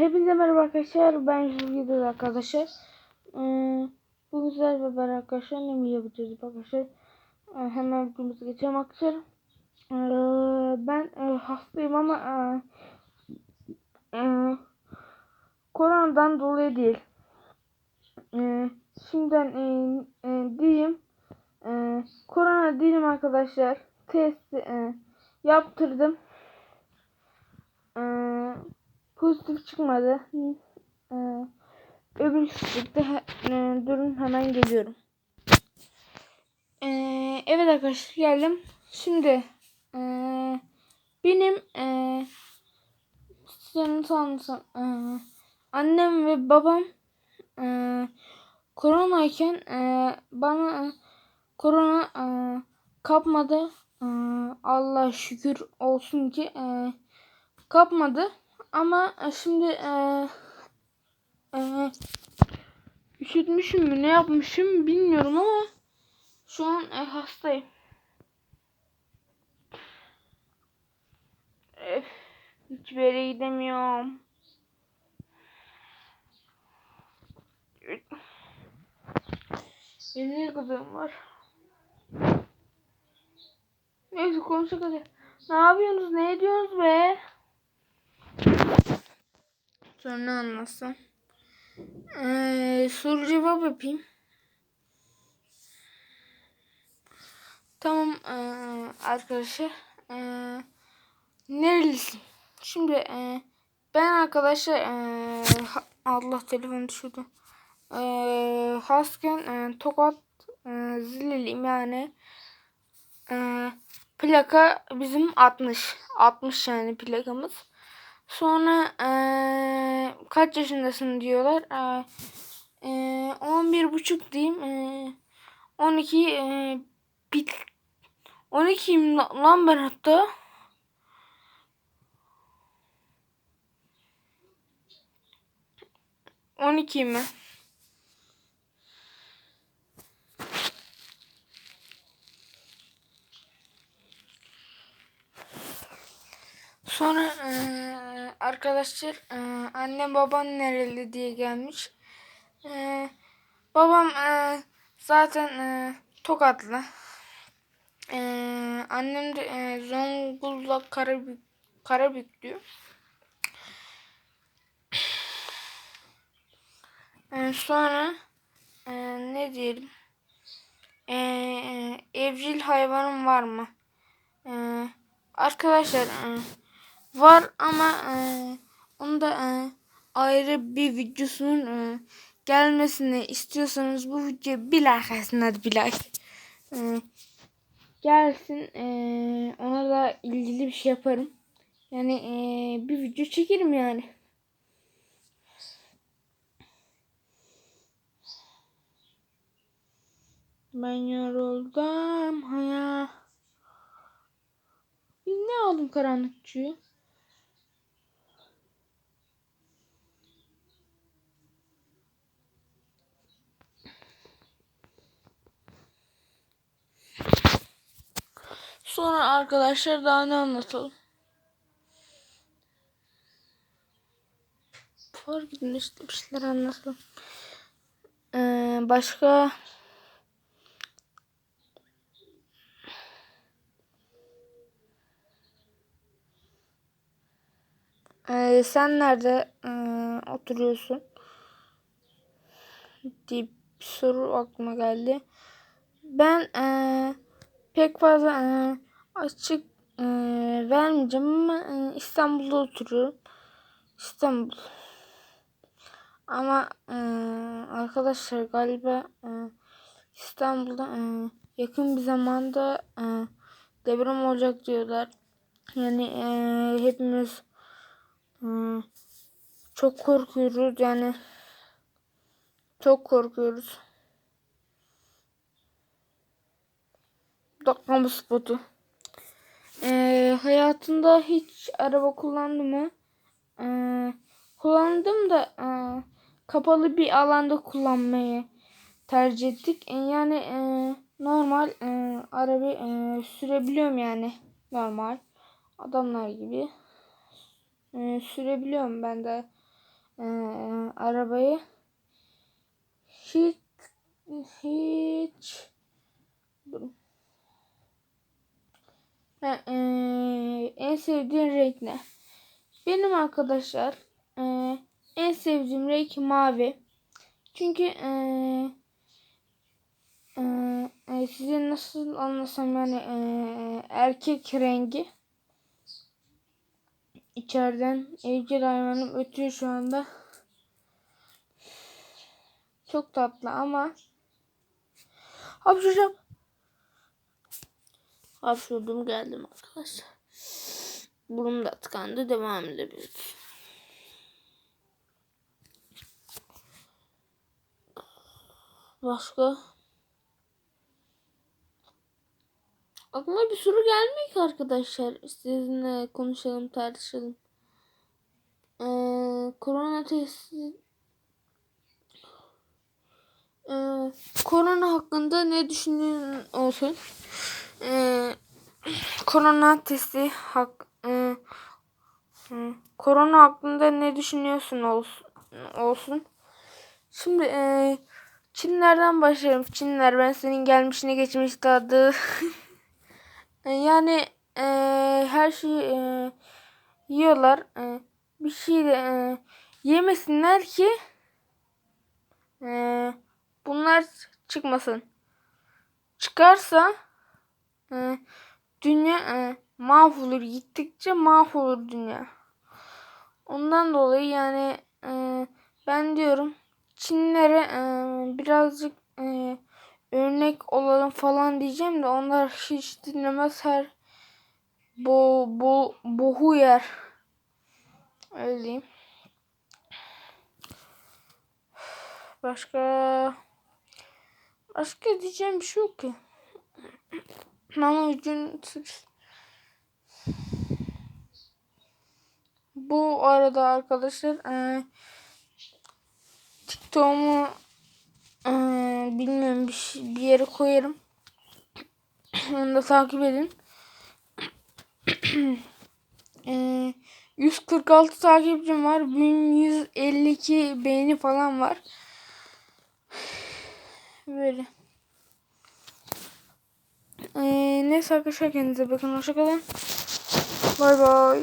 hepinize merhaba arkadaşlar. Ben Jülgüdür arkadaşlar. Ee, bu güzel haber arkadaşlar. Ne mi yapacağız arkadaşlar? Ee, hemen videomuza geçelim arkadaşlar. Ee, ben e, hastayım ama e, e, koronadan dolayı değil. E, şimdiden e, diyeyim. E, korona değilim arkadaşlar. Testi e, yaptırdım. Pozitif çıkmadı. Ee, öbür. He, e, durun hemen geliyorum. Ee, evet arkadaşlar geldim. Şimdi e, benim e, nasıl anlatsam e, annem ve babam e, koronayken e, bana korona e, kapmadı. E, Allah şükür olsun ki e, kapmadı. Ama şimdi e, e, üşütmüşüm mü ne yapmışım bilmiyorum ama şu an e, hastayım. Öf, hiçbir yere gidemiyorum. Ne kızım var? Neyse konuşacak hadi. Ne yapıyorsunuz? Ne ediyorsunuz be? Sonra ne anlatsam? Ee, soru cevap yapayım. Tamam ee, arkadaşlar. Ee, nerelisin? Şimdi ee, ben arkadaşlar ha- Allah telefonu düşürdü. Ee, Hasken ee, Tokat ee, Zililiyim yani. Ee, plaka bizim 60. 60 yani plakamız. Sonra eee, kaç yaşındasın diyorlar. Eee, eee, 11 buçuk diyeyim. Eee, 12 eee, bit 12'yim la- lan ben hatta. On iki mi? Sonra eee, arkadaşlar eee, annem babam nereli diye gelmiş. Eee, babam eee, zaten eee, Tokatlı. Eee, annem de Zonguldak Karabük, Karabük diyor. Eee, sonra eee, ne diyelim? Evcil hayvanım var mı? Eee, arkadaşlar var ama e, onu da e, ayrı bir videosunun e, gelmesini istiyorsanız bu like atın hadi like. E, gelsin e, ona da ilgili bir şey yaparım. Yani e, bir video çekerim yani. Ben yoruldum haya. Ne aldım karanlıkçıyı? Sonra arkadaşlar daha ne anlatalım? Fark edin işte bir şeyler anlatalım. Ee, başka Ee, sen nerede ee, oturuyorsun? diye bir soru aklıma geldi. Ben ee, pek fazla ee, açık ee, vermeyeceğim ama ee, İstanbul'da oturuyorum. İstanbul. Ama ee, arkadaşlar galiba ee, İstanbul'da ee, yakın bir zamanda ee, deprem olacak diyorlar. Yani ee, hepimiz ee, çok korkuyoruz yani çok korkuyoruz. Daklama spotu. Ee, hayatında hiç araba kullandın mı? Ee, kullandım da e, kapalı bir alanda kullanmayı tercih ettik. E, yani e, normal e, araba e, sürebiliyorum yani normal adamlar gibi e, sürebiliyorum ben de e, arabayı. Hiç hiç Durun. Ha, e, en sevdiğin renk ne? Benim arkadaşlar e, en sevdiğim renk mavi. Çünkü e, e, e, size nasıl anlasam yani e, erkek rengi. İçeriden evcil hayvanım ötüyor şu anda. Çok tatlı ama hapşıracağım. Hapşurdum geldim arkadaşlar. Burnum da tıkandı. Devam edebiliriz. Başka? Aklıma bir soru gelmiyor ki arkadaşlar. Sizinle konuşalım, tartışalım. Ee, korona testi ee, korona hakkında ne düşündüğün olsun. Ee, korona testi hak e, e, korona hakkında ne düşünüyorsun olsun, olsun. Şimdi e, Çinlerden başlayalım. Çinler ben senin gelmişini geçmiş tadı. E, yani e, her şeyi e, yiyorlar. E, bir şey de e, yemesinler ki e, bunlar çıkmasın. Çıkarsa e, dünya e, mahvolur. Gittikçe mahvolur dünya. Ondan dolayı yani e, ben diyorum Çinlere e, birazcık e, örnek olalım falan diyeceğim de onlar hiç dinlemez her bo bo bohu yer. Öyle diyeyim. Başka başka diyeceğim bir şey yok ki. Ama ucun bu arada arkadaşlar e, TikTok'umu e, bilmiyorum bir, şey, bir yere koyarım. Onu da takip edin. e, 146 takipçim var. 1152 beğeni falan var. Böyle. Ee, neyse arkadaşlar kendinize bakın. Hoşçakalın. Bay bay.